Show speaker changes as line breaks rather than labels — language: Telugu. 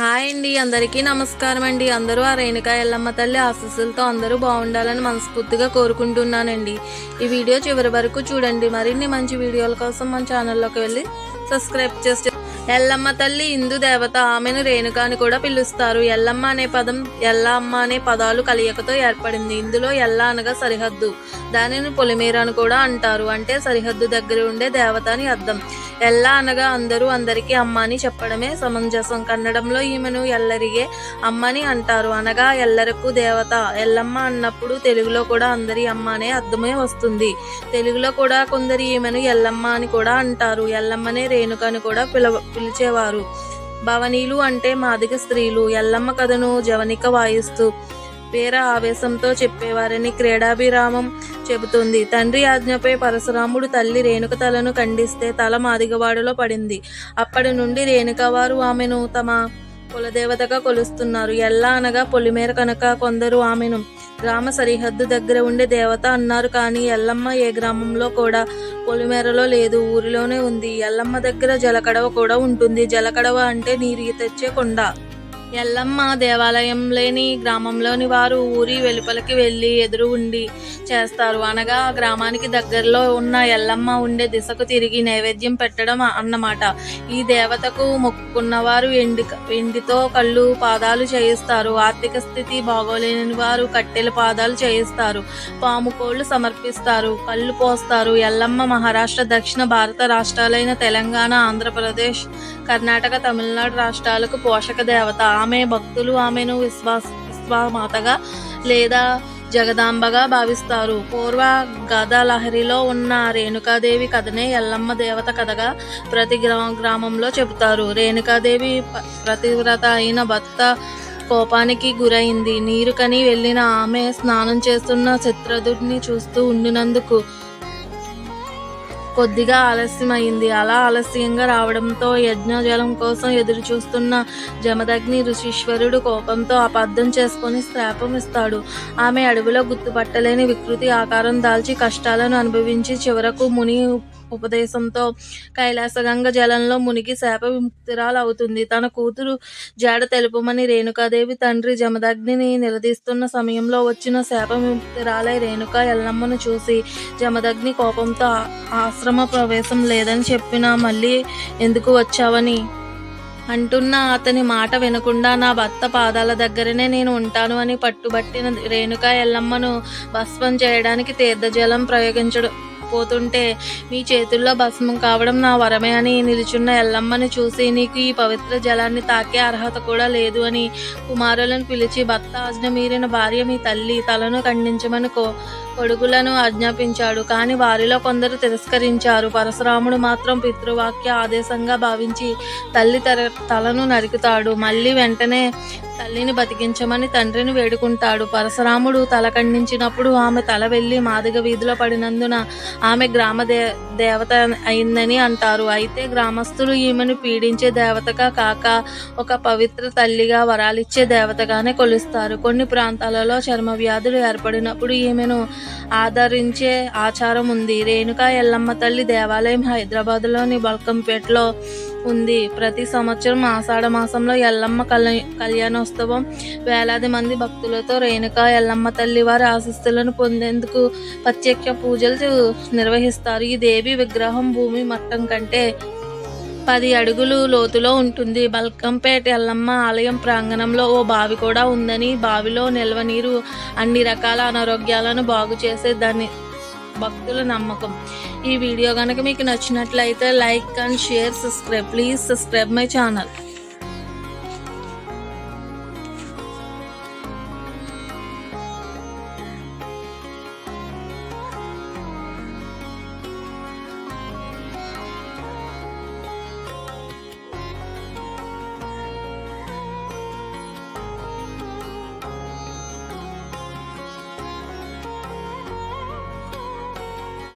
హాయ్ అండి అందరికీ నమస్కారం అండి. అందరూ ఆ రేణుకా ఎల్లమ్మ తల్లి ఆశీస్సులతో అందరూ బాగుండాలని మనస్ఫూర్తిగా కోరుకుంటున్నానండి. ఈ వీడియో చివరి వరకు చూడండి. మరిన్ని మంచి వీడియోల కోసం మన ఛానల్లోకి వెళ్ళి సబ్స్క్రైబ్ చేసి ఎల్లమ్మ తల్లి హిందూ దేవత ఆమెను రేణుక అని కూడా పిలుస్తారు. ఎల్లమ్మ అనే పదం ఎల్లమ్మ అనే పదాలు కలియకతో ఏర్పడింది. ఇందులో ఎల్ల అనగా సరిహద్దు. దానిని పొలిమేర అని కూడా అంటారు. అంటే సరిహద్దు దగ్గర ఉండే దేవత అని అర్థం. ఎల్ల అనగా అందరూ అందరికీ అమ్మ అని చెప్పడమే సమంజసం. కన్నడంలో ఈమెను ఎల్లరిగే అమ్మని అంటారు. అనగా ఎల్లరకు దేవత. ఎల్లమ్మ అన్నప్పుడు తెలుగులో కూడా అందరి అమ్మ అనే అర్థమే వస్తుంది. తెలుగులో కూడా కొందరు ఈమెను ఎల్లమ్మ అని కూడా అంటారు. ఎల్లమ్మనే రేణుక అని కూడా పిలవ పిలిచేవారు. భవనీలు అంటే మాదిగ స్త్రీలు. ఎల్లమ్మ కథను జవనిక వాయిస్తూ వీర ఆవేశంతో చెప్పేవారని క్రీడాభిరామం చెబుతుంది. తండ్రి ఆజ్ఞపై పరశురాముడు తల్లి రేణుక తలను ఖండిస్తే తల మాదిగవాడలో పడింది. అప్పటి నుండి రేణుక వారు ఆమెను తమ కులదేవతగా కొలుస్తున్నారు. ఎల్లా అనగా పొలిమేర కనుక కొందరు ఆమెను గ్రామ సరిహద్దు దగ్గర ఉండే దేవత అన్నారు. కానీ ఎల్లమ్మ ఏ గ్రామంలో కూడా పొలిమేరలో లేదు. ఊరిలోనే ఉంది. ఎల్లమ్మ దగ్గర జలకడవ కూడా ఉంటుంది. జలకడవ అంటే నీరు తెచ్చే కొండ. ఎల్లమ్మ దేవాలయం లేని గ్రామంలోని వారు ఊరి వెలుపలికి వెళ్ళి ఎదురు ఉండి చేస్తారు. అనగా గ్రామానికి దగ్గరలో ఉన్న ఎల్లమ్మ ఉండే దిశకు తిరిగి నైవేద్యం పెట్టడం అన్నమాట. ఈ దేవతకు మొక్కుకున్నవారు ఎండి ఎండితో కళ్ళు పాదాలు చేయిస్తారు. ఆర్థిక స్థితి బాగోలేని వారు కట్టెల పాదాలు చేయిస్తారు. పాము కోళ్ళు సమర్పిస్తారు. కళ్ళు పోస్తారు. ఎల్లమ్మ మహారాష్ట్ర దక్షిణ భారత రాష్ట్రాలైన తెలంగాణ ఆంధ్రప్రదేశ్ కర్ణాటక తమిళనాడు రాష్ట్రాలకు పోషక దేవత. ఆమె భక్తులు ఆమెను విశ్వాస విశ్వామాతగా లేదా జగదాంబగా భావిస్తారు. పూర్వ గదలహరిలో ఉన్న రేణుకాదేవి కథనే ఎల్లమ్మ దేవత కథగా ప్రతి గ్రామంలో చెబుతారు. రేణుకాదేవి ప్రతివ్రత అయిన భర్త కోపానికి గురైంది. నీరుకని వెళ్ళిన ఆమె స్నానం చేస్తున్న చిత్రదుడిని చూస్తూ ఉండినందుకు కొద్దిగా ఆలస్యమైంది. అలా ఆలస్యంగా రావడంతో యజ్ఞజలం కోసం ఎదురు చూస్తున్న జమదగ్ని ఋషీశ్వరుడు కోపంతో అబద్ధం చేసుకొని శాపం ఇస్తాడు. ఆమె అడవిలో గుర్తుపట్టలేని వికృతి ఆకారం దాల్చి కష్టాలను అనుభవించి చివరకు ముని ఉపదేశంతో కైలాసగంగ జలంలో మునిగి శాప విముక్తిరాలవుతుంది. తన కూతురు జాడ తెలుపమని రేణుకాదేవి తండ్రి జమదగ్నిని నిలదీస్తున్న సమయంలో వచ్చిన శాప విముక్తిరాలై రేణుక ఎల్లమ్మను చూసి జమదగ్ని కోపంతో ఆశ్రమ ప్రవేశం లేదని చెప్పినా మళ్ళీ ఎందుకు వచ్చావని అంటున్న అతని మాట వినకుండా నా భర్త పాదాల దగ్గరనే నేను ఉంటాను అని పట్టుబట్టిన రేణుక ఎల్లమ్మను భస్మం చేయడానికి తీర్థజలం ప్రయోగించడం. పోతుంటే మీ చేతుల్లో భస్మం కావడం నా వరమే అని నిలుచున్న ఎల్లమ్మని చూసి నీకు ఈ పవిత్ర జలాన్ని తాకే అర్హత కూడా లేదు అని కుమారులను పిలిచి భర్త ఆజ్ఞ మీరిన భార్య మీ తల్లి తలను ఖండించమని కో కొడుకులను ఆజ్ఞాపించాడు. కానీ వారిలో కొందరు తిరస్కరించారు. పరశురాముడు మాత్రం పితృవాక్య ఆదేశంగా భావించి తల్లి తర తలను నరుకుతాడు. మళ్ళీ వెంటనే తల్లిని బతికించమని తండ్రిని వేడుకుంటాడు. పరశురాముడు తల ఖండించినప్పుడు ఆమె తల వెళ్ళి మాదిగ వీధిలో పడినందున ఆమె గ్రామ దే దేవత అయిందని అంటారు. అయితే గ్రామస్తులు ఈమెను పీడించే దేవతగా కాక ఒక పవిత్ర తల్లిగా వరాలిచ్చే దేవతగానే కొలుస్తారు. కొన్ని ప్రాంతాలలో చర్మ వ్యాధులు ఏర్పడినప్పుడు ఈమెను ఆదరించే ఆచారం ఉంది. రేణుకా ఎల్లమ్మ తల్లి దేవాలయం హైదరాబాద్లోని బల్కంపేటలో ఉంది. ప్రతి సంవత్సరం ఆషాఢ మాసంలో ఎల్లమ్మ కళ్యాణ కళ్యాణోత్సవం వేలాది మంది భక్తులతో రేణుక ఎల్లమ్మ తల్లి వారి ఆశీస్సులను పొందేందుకు ప్రత్యక్ష పూజలు నిర్వహిస్తారు. ఈ దేవి విగ్రహం భూమి మట్టం కంటే పది అడుగులు లోతులో ఉంటుంది. బల్కంపేట ఎల్లమ్మ ఆలయం ప్రాంగణంలో ఓ బావి కూడా ఉందని బావిలో నిల్వ నీరు అన్ని రకాల అనారోగ్యాలను బాగు చేసే దాన్ని భక్తుల నమ్మకం. ఈ వీడియో కనుక మీకు నచ్చినట్లయితే like and share subscribe. Please subscribe my channel.